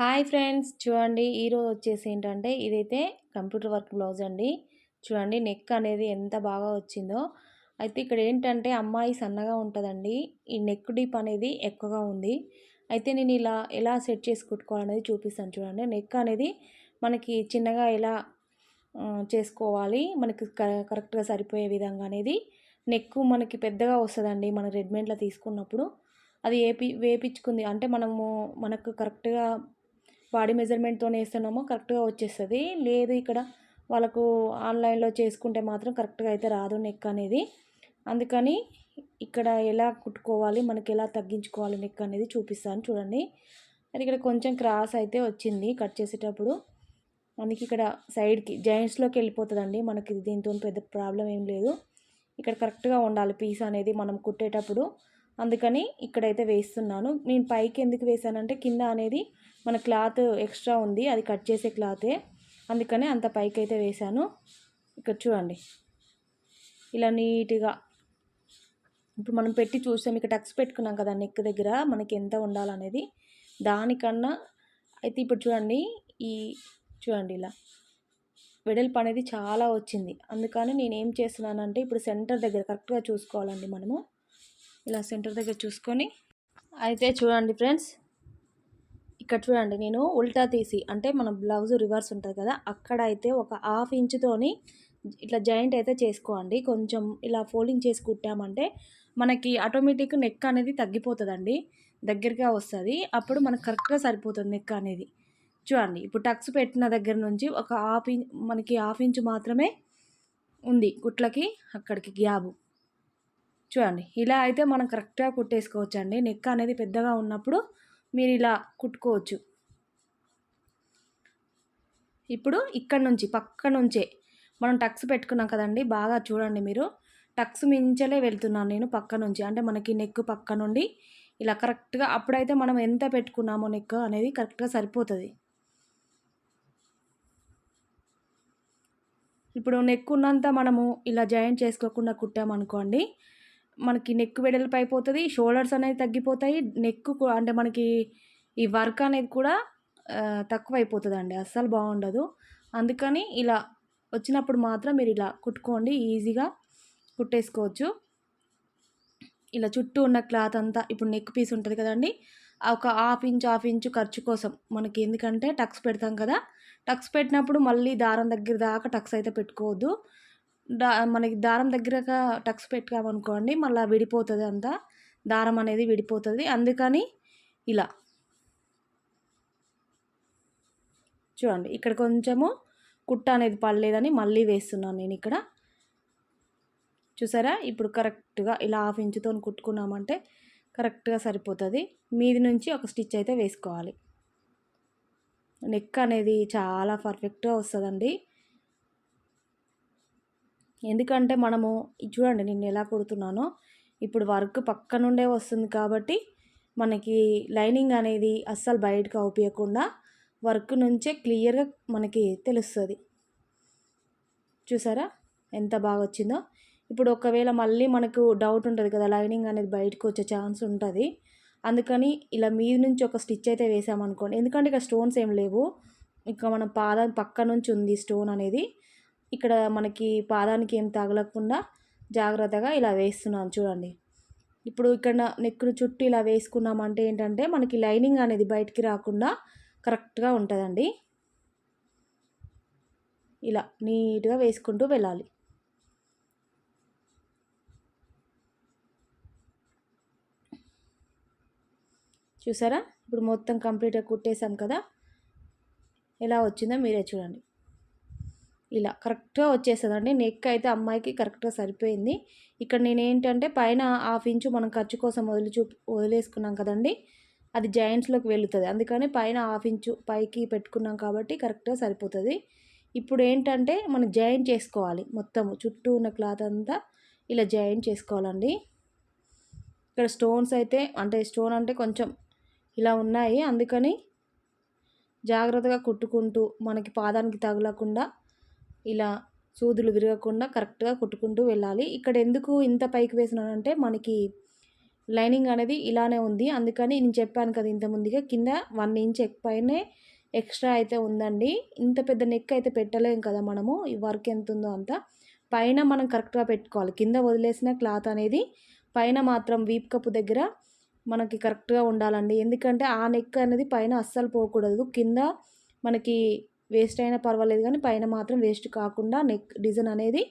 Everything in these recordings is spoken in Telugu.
Hi friends. చూడండి ఈరోజు వచ్చేసి ఏంటంటే ఇదైతే కంప్యూటర్ వర్క్ బ్లౌజ్ అండి. చూడండి నెక్ అనేది ఎంత బాగా వచ్చిందో. అయితే ఇక్కడ ఏంటంటే అమ్మాయి సన్నగా ఉంటుందండి. ఈ నెక్ డీప్ అనేది ఎక్కువగా ఉంది. అయితే నేను ఇలా ఎలా సెట్ చేసి కుట్టుకోవాలనేది చూపిస్తాను చూడండి. నెక్ అనేది మనకి చిన్నగా ఎలా చేసుకోవాలి మనకి కరెక్ట్గా సరిపోయే విధంగా అనేది. నెక్ మనకి పెద్దగా వస్తుందండి మన రెడీమేడ్లో తీసుకున్నప్పుడు. అది వేపి వేపించుకుంది. అంటే మనము మనకు కరెక్ట్గా బాడీ మెజర్మెంట్తో వేస్తున్నామో కరెక్ట్గా వచ్చేస్తుంది. లేదు ఇక్కడ వాళ్ళకు ఆన్లైన్లో చేసుకుంటే మాత్రం కరెక్ట్గా అయితే రాదు నెక్ అనేది. అందుకని ఇక్కడ ఎలా కుట్టుకోవాలి మనకి ఎలా తగ్గించుకోవాలి నెక్ అనేది చూపిస్తాను చూడండి. అది ఇక్కడ కొంచెం క్రాస్ అయితే వచ్చింది కట్ చేసేటప్పుడు. మనకి ఇక్కడ సైడ్కి జాయింట్స్లోకి వెళ్ళిపోతుందండి. మనకి దీంతో పెద్ద ప్రాబ్లం ఏం లేదు. ఇక్కడ కరెక్ట్గా ఉండాలి పీస్ అనేది మనం కుట్టేటప్పుడు. అందుకని ఇక్కడైతే వేస్తున్నాను. నేను పైకి ఎందుకు వేసానంటే కింద అనేది మన క్లాత్ ఎక్స్ట్రా ఉంది అది కట్ చేసే క్లాతే. అందుకనే అంత పైకి అయితే వేసాను ఇక్కడ చూడండి. ఇలా నీట్గా. ఇప్పుడు మనం పెట్టి చూసాం ఇక్కడ టక్స్ పెట్టుకున్నాం కదా నెక్ దగ్గర మనకి ఎంత ఉండాలనేది. దానికన్నా అయితే ఇప్పుడు చూడండి ఈ చూడండి ఇలా. వెడల్పు అనేది చాలా వచ్చింది. అందుకని నేను ఏం చేస్తున్నానంటే ఇప్పుడు సెంటర్ దగ్గర కరెక్ట్గా చూసుకోవాలండి మనము. ఇలా సెంటర్ దగ్గర చూసుకొని. అయితే చూడండి ఫ్రెండ్స్ ఇక్కడ చూడండి నేను ఉల్టా తీసి అంటే మన బ్లౌజ్ రివర్స్ ఉంటుంది కదా అక్కడ అయితే ఒక హాఫ్ ఇంచుతోని ఇట్లా జాయింట్ అయితే చేసుకోండి. కొంచెం ఇలా ఫోల్డింగ్ చేసి కుట్టామంటే మనకి ఆటోమేటిక్ నెక్ అనేది తగ్గిపోతుందండి దగ్గరగా వస్తుంది. అప్పుడు మనకు కరెక్ట్గా సరిపోతుంది నెక్ అనేది. చూడండి ఇప్పుడు టక్స్ పెట్టిన దగ్గర నుంచి ఒక హాఫ్ ఇంచ్ మనకి హాఫ్ ఇంచ్ మాత్రమే ఉంది కుట్లకి అక్కడికి గ్యాబు. చూడండి ఇలా అయితే మనం కరెక్ట్గా కుట్టేసుకోవచ్చండి. నెక్ అనేది పెద్దగా ఉన్నప్పుడు మీరు ఇలా కుట్టుకోవచ్చు. ఇప్పుడు ఇక్కడ నుంచి పక్క నుంచే. మనం టక్స్ పెట్టుకున్నాం కదండి బాగా చూడండి మీరు. టక్స్ మించలే వెళ్తున్నాను నేను పక్క నుంచి. అంటే మనకి నెక్ పక్క నుండి ఇలా కరెక్ట్గా అప్పుడైతే మనం ఎంత పెట్టుకున్నామో నెక్ అనేది కరెక్ట్గా సరిపోతుంది. ఇప్పుడు నెక్ ఉన్నంత మనము ఇలా జాయింట్ చేసుకోకుండా కుట్టామనుకోండి మనకి నెక్ వెడల్పు అయిపోతుంది షోల్డర్స్ అనేది తగ్గిపోతాయి నెక్ అంటే మనకి ఈ వర్క్ అనేది కూడా తక్కువ అయిపోతుంది అండి అస్సలు బాగుండదు. అందుకని ఇలా వచ్చినప్పుడు మాత్రం మీరు ఇలా కుట్టుకోండి ఈజీగా కుట్టేసుకోవచ్చు. ఇలా చుట్టూ ఉన్న క్లాత్ అంతా ఇప్పుడు నెక్ పీస్ ఉంటుంది కదండి ఒక హాఫ్ ఇంచ్ హాఫ్ ఇంచ్ ఖర్చు కోసం మనకి ఎందుకంటే టక్స్ పెడతాం కదా టక్స్ పెట్టినప్పుడు మళ్ళీ దారం దగ్గర దాకా టక్స్ అయితే పెట్టుకోవద్దు. దా మనకి దారం దగ్గరగా టక్స్ పెట్టామనుకోండి మళ్ళీ విడిపోతుంది అంతా. దారం అనేది విడిపోతుంది. అందుకని ఇలా. చూడండి ఇక్కడ కొంచెము కుట్ట అనేది పడలేదని మళ్ళీ వేస్తున్నాను నేను ఇక్కడ. చూసారా? ఇప్పుడు కరెక్ట్గా ఇలా హాఫ్ ఇంచుతో కుట్టుకున్నామంటే కరెక్ట్గా సరిపోతుంది. మీది నుంచి ఒక స్టిచ్ అయితే వేసుకోవాలి. నెక్ అనేది చాలా పర్ఫెక్ట్గా వస్తుందండి. ఎందుకంటే మనము చూడండి నేను ఎలా కుడుతున్నానో. ఇప్పుడు వర్క్ పక్క నుండే వస్తుంది కాబట్టి మనకి లైనింగ్ అనేది అస్సలు బయటకు అవుపించకుండా వర్క్ నుంచే క్లియర్గా మనకి తెలుస్తుంది. చూసారా? ఎంత బాగా వచ్చిందో. ఇప్పుడు ఒకవేళ మళ్ళీ మనకు డౌట్ ఉంటుంది కదా లైనింగ్ అనేది బయటకు వచ్చే ఛాన్స్ ఉంటుంది. అందుకని ఇలా మీద నుంచి ఒక స్టిచ్ అయితే వేసామనుకోండి. ఎందుకంటే ఇక్కడ స్టోన్స్ ఏం లేవు. ఇంకా మన పాదం పక్క నుంచి ఉంది స్టోన్ అనేది. ఇక్కడ మనకి పాదానికి ఏం తగలకుండా జాగ్రత్తగా ఇలా వేస్తున్నాను చూడండి. ఇప్పుడు ఇక్కడ నెక్కును చుట్టూ ఇలా వేసుకున్నామంటే ఏంటంటే మనకి లైనింగ్ అనేది బయటికి రాకుండా కరెక్ట్గా ఉంటుందండి. ఇలా నీట్గా వేసుకుంటూ వెళ్ళాలి. చూసారా? ఇప్పుడు మొత్తం కంప్లీట్గా కుట్టేసాం కదా? ఎలా వచ్చిందో మీరే చూడండి. ఇలా కరెక్ట్గా వచ్చేస్తుందండి. నెక్ అయితే అమ్మాయికి కరెక్ట్గా సరిపోయింది. ఇక్కడ నేను ఏంటంటే పైన హాఫ్ ఇంచు మనం ఖర్చు కోసం వదిలి చూ వదిలేసుకున్నాం కదండి. అది జాయింట్స్లోకి వెళుతుంది అందుకని పైన హాఫ్ ఇంచు పైకి పెట్టుకున్నాం కాబట్టి కరెక్ట్గా సరిపోతుంది. ఇప్పుడు ఏంటంటే మనం జాయింట్ చేసుకోవాలి. మొత్తం చుట్టూ ఉన్న క్లాత్ అంతా ఇలా జాయింట్ చేసుకోవాలండి. ఇక్కడ స్టోన్స్ అయితే అంటే స్టోన్ అంటే కొంచెం ఇలా ఉన్నాయి. అందుకని జాగ్రత్తగా కుట్టుకుంటూ మనకి పాదానికి తగలకుండా ఇలా సూదులు విరగకుండా కరెక్ట్గా కుట్టుకుంటూ వెళ్ళాలి. ఇక్కడ ఎందుకు ఇంత పైకి వేసినానంటే మనకి లైనింగ్ అనేది ఇలానే ఉంది. అందుకని నేను చెప్పాను కదా ఇంత ముందుగా కింద వన్ ఇంచ్ పైనే ఎక్స్ట్రా అయితే ఉందండి. ఇంత పెద్ద నెక్ అయితే పెట్టలేం కదా మనము ఈ వర్క్ ఎంత ఉందో అంత. పైన మనం కరెక్ట్గా పెట్టుకోవాలి. కింద వదిలేసిన క్లాత్ అనేది పైన మాత్రం వీప్ కప్పు దగ్గర మనకి కరెక్ట్గా ఉండాలండి. ఎందుకంటే ఆ నెక్ అనేది పైన అస్సలు పోకూడదు. కింద మనకి వేస్ట్ అయినా పర్వాలేదు కానీ పైన మాత్రం వేస్ట్ కాకుండా నెక్ డిజైన్ అనేది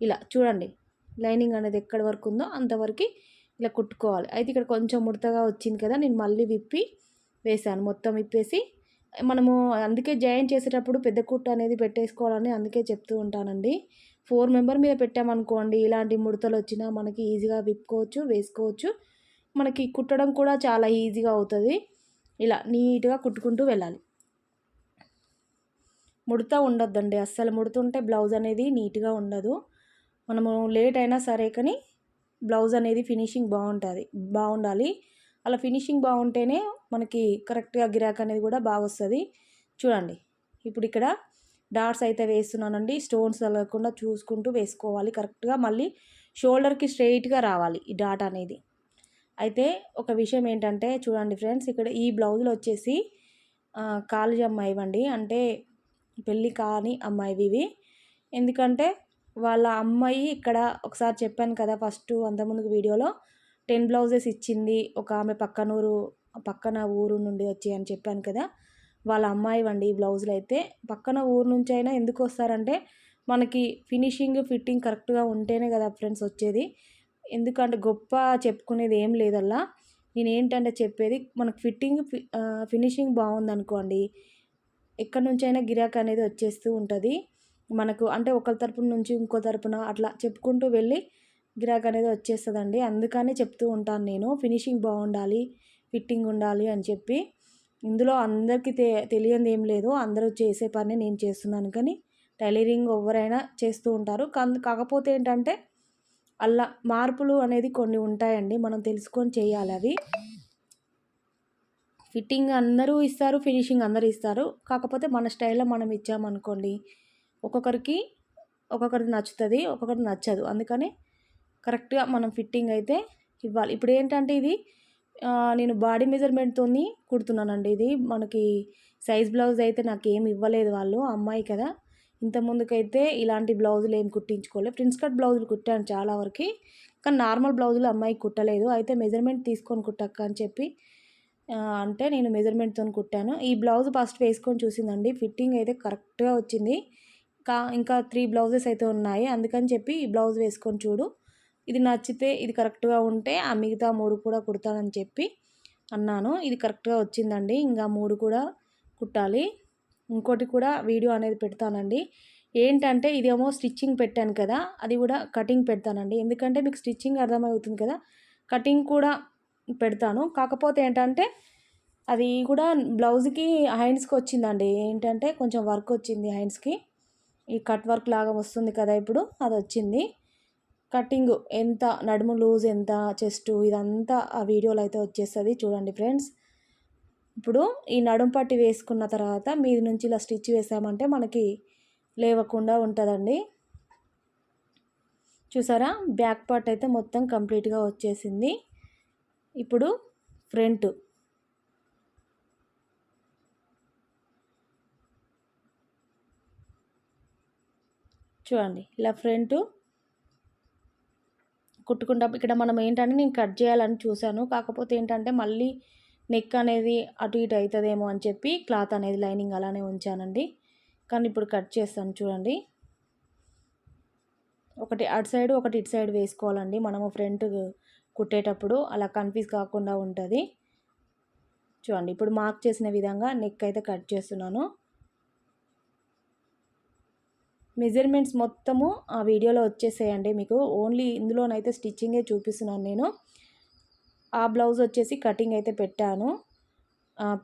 ఇలా చూడండి. లైనింగ్ అనేది ఎక్కడి వరకు ఉందో అంతవరకు ఇలా కుట్టుకోవాలి. అయితే ఇక్కడ కొంచెం ముడతగా వచ్చింది కదా నేను మళ్ళీ విప్పి వేసాను మొత్తం విప్పేసి మనము అందుకే జాయిన్ చేసేటప్పుడు పెద్ద కుట్టు అనేది పెట్టేసుకోవాలని అందుకే చెప్తూ ఉంటానండి. ఫోర్ మెంబర్ మీద పెట్టామనుకోండి ఇలాంటి ముడతలు వచ్చినా మనకి ఈజీగా విప్పుకోవచ్చు వేసుకోవచ్చు. మనకి కుట్టడం కూడా చాలా ఈజీగా అవుతుంది. ఇలా నీట్గా కుట్టుకుంటూ వెళ్ళాలి. ముడత ఉండొద్దండి. అస్సలు ముడుతుంటే బ్లౌజ్ అనేది నీట్గా ఉండదు. మనము లేట్ అయినా సరే కానీ బ్లౌజ్ అనేది ఫినిషింగ్ బాగుంటుంది బాగుండాలి. అలా ఫినిషింగ్ బాగుంటేనే మనకి కరెక్ట్గా గిరాక్ అనేది కూడా బాగా వస్తుంది. చూడండి ఇప్పుడు ఇక్కడ డాట్స్ అయితే వేస్తున్నానండి. స్టోన్స్ తగలకుండా చూసుకుంటూ వేసుకోవాలి కరెక్ట్గా. మళ్ళీ షోల్డర్కి స్ట్రైట్గా రావాలి ఈ డాట్ అనేది. అయితే ఒక విషయం ఏంటంటే చూడండి ఫ్రెండ్స్ ఇక్కడ ఈ బ్లౌజులు వచ్చేసి కాలు జమ్మ ఇవ్వండి. అంటే పెళ్ళి కాని అమ్మాయివి ఇవి. ఎందుకంటే వాళ్ళ అమ్మాయి ఇక్కడ ఒకసారి చెప్పాను కదా ఫస్ట్ అంతకుముందు వీడియోలో టెన్ బ్లౌజెస్ ఇచ్చింది ఒక ఆమె పక్కనూరు పక్కన ఊరు నుండి వచ్చి అని చెప్పాను కదా. వాళ్ళ అమ్మాయి వండి ఈ బ్లౌజులు అయితే పక్కన ఊరు నుంచి అయినా ఎందుకు వస్తారంటే మనకి ఫినిషింగ్ ఫిట్టింగ్ కరెక్ట్గా ఉంటేనే కదా ఫ్రెండ్స్ వచ్చేది. ఎందుకంటే గొప్ప చెప్పుకునేది ఏం లేదల్లా. నేను ఏంటంటే చెప్పేది మనకు ఫిట్టింగ్ ఫినిషింగ్ బాగుందనుకోండి ఎక్కడి నుంచైనా గిరాకీ అనేది వచ్చేస్తూ ఉంటుంది. మనకు అంటే ఒకరి తరపున నుంచి ఇంకో తరపున అట్లా చెప్పుకుంటూ వెళ్ళి గిరాక్ అనేది వచ్చేస్తుందండి. అందుకనే చెప్తూ ఉంటాను నేను ఫినిషింగ్ బాగుండాలి ఫిట్టింగ్ ఉండాలి అని చెప్పి. ఇందులో అందరికీ తె తెలియంది ఏం లేదు. అందరూ చేసే పని నేను చేస్తున్నాను. కానీ టైలరింగ్ ఎవరైనా చేస్తూ ఉంటారు. కాకపోతే ఏంటంటే అలా మార్పులు అనేది కొన్ని ఉంటాయండి. మనం తెలుసుకొని చేయాలి అవి. ఫిట్టింగ్ అందరూ ఇస్తారు ఫినిషింగ్ అందరూ ఇస్తారు. కాకపోతే మన స్టైల్లో మనం ఇచ్చామనుకోండి ఒక్కొక్కరికి ఒక్కొక్కరికి నచ్చుతుంది ఒక్కొక్కరికి నచ్చదు. అందుకని కరెక్ట్గా మనం ఫిట్టింగ్ అయితే ఇవ్వాలి. ఇప్పుడు ఏంటంటే ఇది నేను బాడీ మెజర్మెంట్తో కుడుతున్నానండి ఇది. మనకి సైజ్ బ్లౌజ్ అయితే నాకు ఏమి ఇవ్వలేదు వాళ్ళు అమ్మాయి కదా. ఇంత ముందుకైతే ఇలాంటి బ్లౌజులు ఏం కుట్టించుకోలేదు ప్రిన్స్ కట్ బ్లౌజులు కుట్టాను చాలా వరకు కానీ నార్మల్ బ్లౌజులు అమ్మాయికి కుట్టలేదు. అయితే మెజర్మెంట్ తీసుకొని కుట్టక్క అని చెప్పి అంటే నేను మెజర్మెంట్తో కుట్టాను. ఈ బ్లౌజ్ ఫస్ట్ వేసుకొని చూసిందండి. ఫిట్టింగ్ అయితే కరెక్ట్గా వచ్చింది. కా ఇంకా త్రీ బ్లౌజెస్ అయితే ఉన్నాయి. అందుకని చెప్పి ఈ బ్లౌజ్ వేసుకొని చూడు. ఇది నచ్చితే ఇది కరెక్ట్గా ఉంటే ఆ మిగతా మూడు కూడా కుడతానని చెప్పి అన్నాను. ఇది కరెక్ట్గా వచ్చిందండి. ఇంకా మూడు కూడా కుట్టాలి. ఇంకోటి కూడా వీడియో అనేది పెడతానండి. ఏంటంటే ఇదేమో స్టిచ్చింగ్ పెట్టాను కదా అది కూడా కటింగ్ పెడతానండి. ఎందుకంటే మీకు స్టిచ్చింగ్ అర్థమవుతుంది కదా. కటింగ్ కూడా పెడతాను. కాకపోతే ఏంటంటే అది కూడా బ్లౌజ్కి హ్యాండ్స్కి వచ్చిందండి. ఏంటంటే కొంచెం వర్క్ వచ్చింది హ్యాండ్స్కి. ఈ కట్ వర్క్ లాగా వస్తుంది కదా ఇప్పుడు అది వచ్చింది. కటింగ్ ఎంత నడుము లూజ్ ఎంత చెస్ట్ ఇదంతా ఆ వీడియోలో అయితే వచ్చేస్తుంది. చూడండి ఫ్రెండ్స్. ఇప్పుడు ఈ నడుము పట్టి వేసుకున్న తర్వాత మీది నుంచి ఇలా స్టిచ్ వేసామంటే మనకి లేవకుండా ఉంటుందండి. చూసారా? బ్యాక్ పార్ట్ అయితే మొత్తం కంప్లీట్గా వచ్చేసింది. ఇప్పుడు ఫ్రంట్. చూడండి ఇలా ఫ్రంట్ కుట్టుకుంటాం ఇక్కడ మనం ఏంటంటే నేను కట్ చేయాలని చూశాను. కాకపోతే ఏంటంటే మళ్ళీ నెక్ అనేది అటు ఇటు అవుతుందేమో అని చెప్పి క్లాత్ అనేది లైనింగ్ అలానే ఉంచానండి. కానీ ఇప్పుడు కట్ చేస్తాను చూడండి. ఒకటి అటు సైడ్ ఒకటి ఇటు సైడ్ వేసుకోవాలండి. మనము ఫ్రంట్ కుట్టేటప్పుడు అలా కన్ఫ్యూజ్ కాకుండా ఉంటుంది. చూడండి ఇప్పుడు మార్క్ చేసిన విధంగా నెక్ అయితే కట్ చేస్తున్నాను. మెజర్మెంట్స్ మొత్తము ఆ వీడియోలో వచ్చేసేయండి మీకు. ఓన్లీ ఇందులోనైతే స్టిచ్చింగే చూపిస్తున్నాను నేను. ఆ బ్లౌజ్ వచ్చేసి కటింగ్ అయితే పెట్టాను.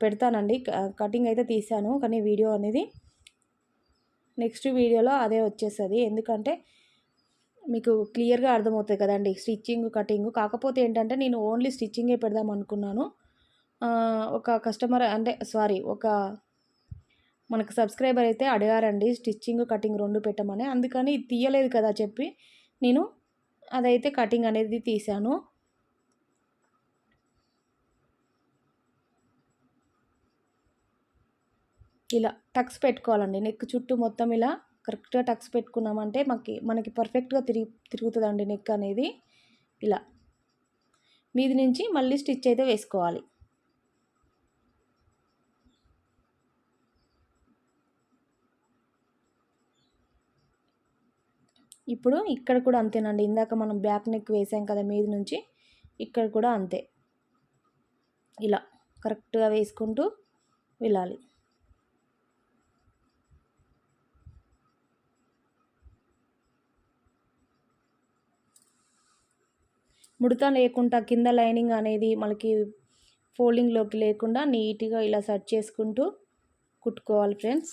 పెడతానండి. కటింగ్ అయితే తీసాను కానీ వీడియో అనేది నెక్స్ట్ వీడియోలో అదే వచ్చేస్తుంది. ఎందుకంటే మీకు క్లియర్గా అర్థమవుతుంది కదండి. Stitching cutting. కాకపోతే ఏంటంటే నేను ఓన్లీ స్టిచ్చింగే పెడదాం అనుకున్నాను. ఒక కస్టమర్ అంటే సారీ ఒక మనకు సబ్స్క్రైబర్ అయితే అడిగారండి స్టిచ్చింగ్ కటింగ్ రెండు పెట్టమని. అందుకని తీయలేదు కదా చెప్పి నేను అదైతే కటింగ్ అనేది తీశాను. ఇలా టక్స్ పెట్టుకోవాలండి. నెక్ చుట్టూ మొత్తం ఇలా కరెక్ట్గా టక్స్ పెట్టుకున్నామంటే మనకి మనకి పర్ఫెక్ట్గా తిరిగి తిరుగుతుందండి నెక్ అనేది. ఇలా. మీది నుంచి మళ్ళీ స్టిచ్ అయితే వేసుకోవాలి. ఇప్పుడు ఇక్కడ కూడా అంతేనండి. ఇందాక మనం బ్యాక్ నెక్ వేసాం కదా మీది నుంచి ఇక్కడ కూడా అంతే. ఇలా. కరెక్ట్గా వేసుకుంటూ వెళ్ళాలి. ముడత లేకుండా కింద లైనింగ్ అనేది మనకి ఫోల్డింగ్లోకి లేకుండా నీట్గా ఇలా సెట్ చేసుకుంటూ కుట్టుకోవాలి ఫ్రెండ్స్.